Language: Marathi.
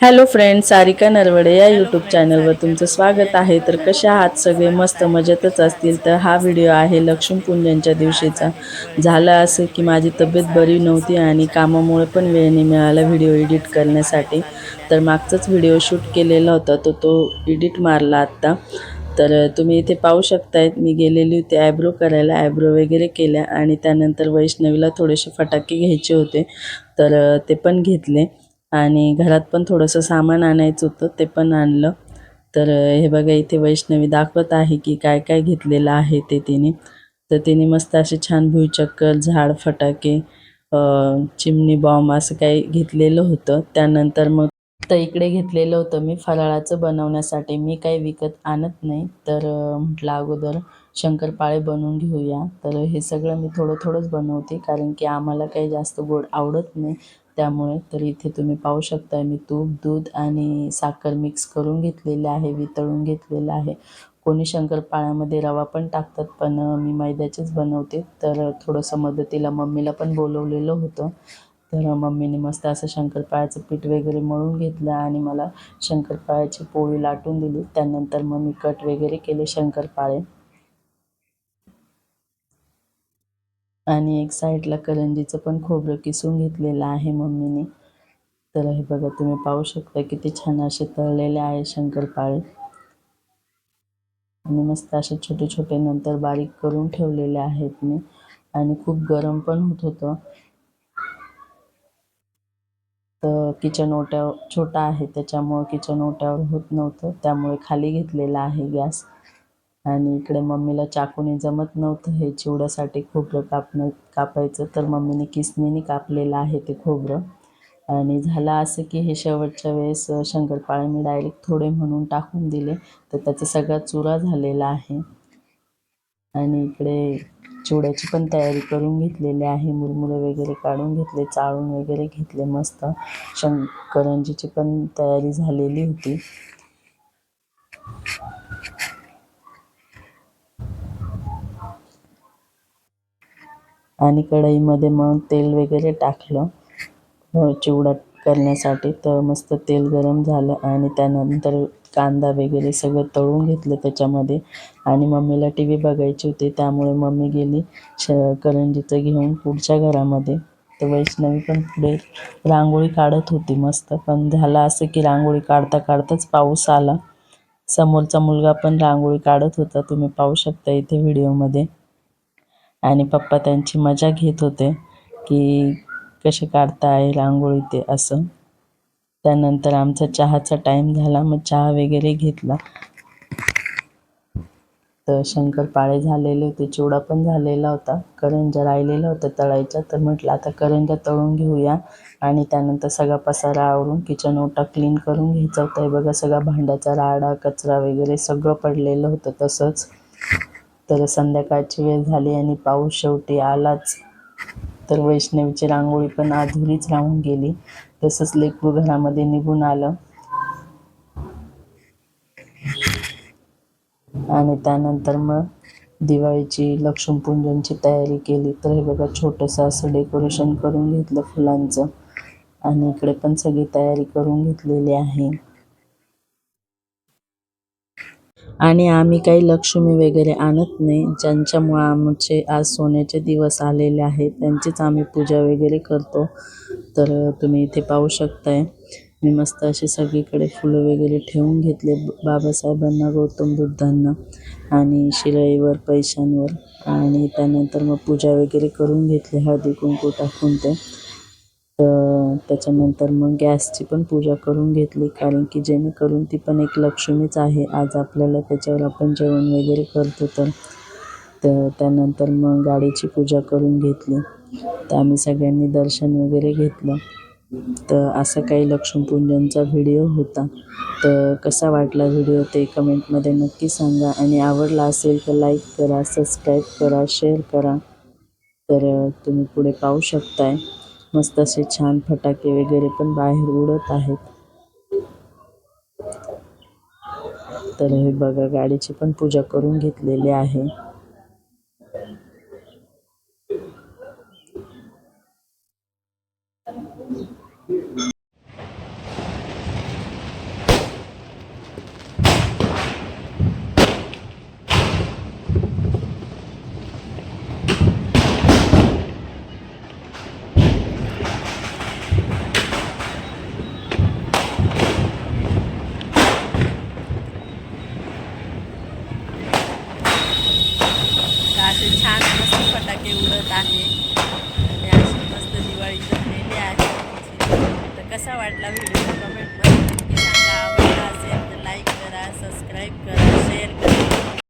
हॅलो फ्रेंड सारिका नरवडे या यूट्यूब चॅनलवर तुमचं स्वागत आहे. तर कशा आहात सगळे? मस्त मजेतच असतील. तर हा व्हिडिओ आहे लक्ष्मीपूजनच्या दिवशीचा. झालं असं की माझी तब्येत बरी नव्हती आणि कामामुळे पण वेळ नाही मिळाला व्हिडिओ एडिट करण्यासाठी. तर मागचाच व्हिडिओ शूट केलेला होता तो तो एडिट मारला आत्ता. तर तुम्ही इथे पाहू शकताय मी गेलेली होती ॲब्रो करायला आयब्रो वगैरे केल्या आणि त्यानंतर वैष्णवीला थोडेसे फटाके घ्यायचे होते. तर ते पण घेतले. आणि घरात पण थोडंसं सामान आणायचं होतं ते पण आणलं. तर हे बघा इथे वैष्णवी दाखवत आहे की काय काय घेतलेलं आहे ते तिने. तर तिने मस्त असे छान भुईचक्कर झाड फटाके चिमणी बॉम्ब असं काही घेतलेलं होतं. त्यानंतर मग तर इकडे घेतलेलं होतं मी फराळाचं बनवण्यासाठी. मी काही विकत आणत नाही. तर म्हटलं अगोदर शंकरपाळे बनवून घेऊया. तर हे सगळं मी थोडं थोडंच बनवते कारण की आम्हाला काही जास्त गोड आवडत नाही. त्यामुळे तर इथे तुम्ही पाहू शकता मी तूप दूध आणि साखर मिक्स करून घेतलेलं आहे वितळून घेतलेलं आहे. कोणी शंकरपाळ्यामध्ये रवा पण टाकतात पण मी मैद्याचेच बनवते. तर थोडंसं मदतीला मम्मीला पण बोलवलेलं होतं. तर मम्मीने मस्त असं शंकरपाळ्याचं पीठ वगैरे मळून घेतलं आणि मला शंकरपाळ्याची पोळी लाटून दिली. त्यानंतर मग मी कट वगैरे केले शंकरपाळे. आणि एक साईडला करंजीचं पण खोबरं किसून घेतलेलं आहे मम्मीने. तर हे बघा तुम्ही पाहू शकता किती छान असे तळलेले आहे शंकरपाळे. आणि मस्त असे छोटे छोटे नंतर बारीक करून ठेवलेले आहेत मी. आणि खूप गरम पण होत होतं. तर किचन ओट्यावर छोटा आहे त्याच्यामुळं किचन ओट्यावर होत नव्हतं. त्यामुळे खाली घेतलेला आहे गॅस. आणि इकडे मम्मीला चाकूने जमत नव्हतं. हे चिवड्यासाठी खोबरं कापणं कापायचं. तर मम्मीने किसनीने कापलेलं आहे ते खोबरं. आणि झालं असं की हे शेवटच्या वेळेस शंकरपाळे मी डायरेक्ट थोडे म्हणून टाकून दिले. तर त्याचा सगळा चुरा झालेला आहे. आणि इकडे चिवड्याची पण तयारी करून घेतलेली आहे. मुरमुरे वगैरे काढून घेतले चाळून वगैरे घेतले मस्त. शंकरंजीची पण तयारी झालेली होती. आणि कढईमध्ये मग तेल वगैरे टाकलं. चिवडा करण्यासाठी तर मस्त तेल गरम झालं आणि त्यानंतर कांदा वगैरे सगळं तळून घेतलं त्याच्यामध्ये. आणि मम्मीला टी व्ही बघायची होती त्यामुळे मम्मी गेली श करंजीचं घेऊन पुढच्या घरामध्ये. तर वैष्णवी पण पुढे रांगोळी काढत होती मस्त. पण झालं असं की रांगोळी काढता काढताच पाऊस आला. समोरचा मुलगा पण रांगोळी काढत होता. तुम्ही पाहू शकता इथे व्हिडिओमध्ये. आणि पप्पा त्यांची मजा घेत होते की कसे काढता येईल रांगोळी ते असं. त्यानंतर आमचा चहाचा टाईम झाला मग चहा वगैरे घेतला. तर शंकरपाळे झालेले होते चिवडा पण झालेला होता. करंजा राहिलेला होता तळायचा तर म्हटलं आता करंजा तळून घेऊया. आणि त्यानंतर सगळा पसारा आवरून किचन ओटा क्लीन करून घ्यायचा होता. आहे बघा सगळा भांड्याचा राडा कचरा वगैरे सगळं पडलेलं होतं तसंच. तर संध्याकाळची वेळ झाली आणि पाऊस शेवटी आलाच. तर वैष्णवीची रांगोळी पण अधुरीच राहून गेली. तसंच लेकरू घरामध्ये निघून आलं. आणि त्यानंतर मग दिवाळीची लक्ष्मीपूजनची तयारी केली. तर हे बघा छोटंसं असं डेकोरेशन करून घेतलं फुलांचं. आणि इकडे पण सगळी तयारी करून घेतलेली आहे. आणि आम्ही काही लक्ष्मी वगैरे आणत नाही. ज्यांच्यामुळं आमचे आज सोन्याचे दिवस आलेले आहेत त्यांचीच आम्ही पूजा वगैरे करतो. तर तुम्ही इथे पाहू शकताय. मी मस्त अशी सगळीकडे फुलं वगैरे ठेवून घेतले बाबासाहेबांना गौतम बुद्धांना आणि शिराईवर पैशांवर. आणि त्यानंतर मग पूजा वगैरे करून घेतली हळदी कुंकू टाकून ते. तर त्याच्यानंतर मग गॅसची पण पूजा करून घेतली कारण की जेणेकरून ती पण एक लक्ष्मीच आहे. आज आपल्याला त्याच्यावर आपण जेवण वगैरे करतो तर तर त्यानंतर मग गाडीची पूजा करून घेतली. तर आम्ही सगळ्यांनी दर्शन वगैरे घेतलं. तर असं काही लक्ष्मीपूजनचा व्हिडिओ होता. तर कसा वाटला व्हिडिओ ते कमेंटमध्ये नक्की सांगा. आणि आवडला असेल तर लाईक करा सबस्क्राईब करा शेअर करा. तर तुम्ही पुढे पाहू शकताय. मस्त असे छान फटाके वगैरे पण बाहेर उडत आहेत. तर हे बघा गाडीची पण पूजा करून घेतलेली आहे. फटाके उडत आहे. अशी मस्त दिवाळी झालेली आहे. तर कसा वाटला व्हिडिओ कमेंटमध्ये नक्की सांगा. आवडला असेल तर लाईक करा सबस्क्राईब करा शेअर करा.